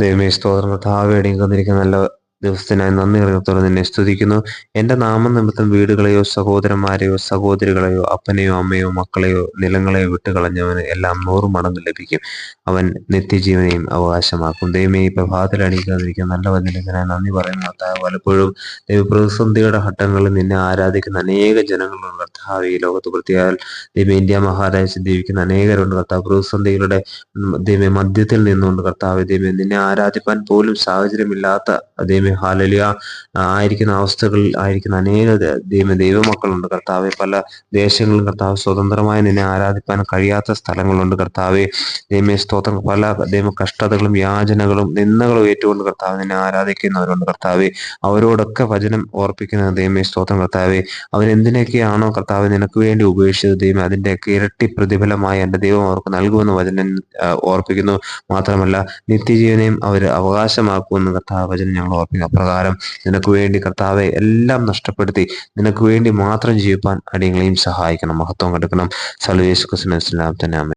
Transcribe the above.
ദൈവമേ സ്തോത്രം. കർത്താവേടെയും തന്നിരിക്കുന്ന നല്ല ദിവസത്തിനായി നന്ദി അറിയത്തോടെ നിന്നെ സ്തുതിക്കുന്നു. എന്റെ നാമനിമിത്തം വീടുകളെയോ സഹോദരന്മാരെയോ സഹോദരികളെയോ അപ്പനെയോ അമ്മയോ മക്കളെയോ നിലങ്ങളെയോ വിട്ടുകളഞ്ഞവന് എല്ലാം നൂറ് മടങ്ങ് ലഭിക്കും. അവൻ നിത്യജീവനെയും അവകാശമാക്കും. ദൈവമേ ഈ പ്രഭാതത്തിൽ അണിയിക്കാതിരിക്കുന്ന നല്ല നന്ദി പറയുന്ന. കർത്താവ് പലപ്പോഴും ദൈവപ്രതിസന്ധിയുടെ ഘട്ടങ്ങളിൽ നിന്നെ ആരാധിക്കുന്ന അനേക ജനങ്ങളുണ്ട് കർത്താവ് ഈ ലോകത്ത് പ്രത്യേകിച്ച് ദൈവം ഇന്ത്യ മഹാരാജ്യത്തിൽ ജീവിക്കുന്ന അനേകരുണ്ട്. കർത്താവ് പ്രതിസന്ധികളുടെ ദൈവം മധ്യത്തിൽ നിന്നുകൊണ്ട് കർത്താവ് ദൈവം നിന്നെ ആരാധിപ്പാൻ പോലും സാഹചര്യമില്ലാത്ത ദൈവം ഹാലലിയ ആയിരിക്കുന്ന അവസ്ഥകളിൽ ആയിരിക്കുന്ന അനേക ദൈവ ദൈവമക്കളുണ്ട്. കർത്താവെ പല ദേശങ്ങളിലും കർത്താവ് സ്വതന്ത്രമായി നിന്നെ ആരാധിപ്പാൻ കഴിയാത്ത സ്ഥലങ്ങളുണ്ട് കർത്താവെ. ദൈവമേ സ്തോത്രം. പല ദൈവ കഷ്ടതകളും യാചനകളും നിന്ദകളും ഏറ്റുകൊണ്ട് കർത്താവ് നിന്നെ ആരാധിക്കുന്നവരുണ്ട് കർത്താവെ. അവരോടൊക്കെ വചനം ഓർപ്പിക്കുന്ന ദൈവമേ സ്തോത്രം കർത്താവെ. അവരെന്തിനൊക്കെയാണോ കർത്താവ് നിനക്ക് വേണ്ടി ഉപേക്ഷിച്ചത്? ദൈവം അതിന്റെയൊക്കെ ഇരട്ടി പ്രതിഫലമായി എന്റെ ദൈവം അവർക്ക് നൽകുമെന്ന് വചനം ഓർപ്പിക്കുന്നു. മാത്രമല്ല നിത്യജീവനെയും അവർ അവകാശമാക്കുമെന്ന് കർത്താവ് വചനം ഞങ്ങൾ ഓർപ്പിക്കുന്നു. അപ്രകാരം നിനക്ക് വേണ്ടി കർത്താവെ എല്ലാം നഷ്ടപ്പെടുത്തി നിനക്ക് വേണ്ടി മാത്രം ജീവിപ്പാൻ അടിയങ്ങളെയും സഹായിക്കണം. മഹത്വം കെടുക്കണം സലവേശ് ക്രിസ്തുനാം തന്നെ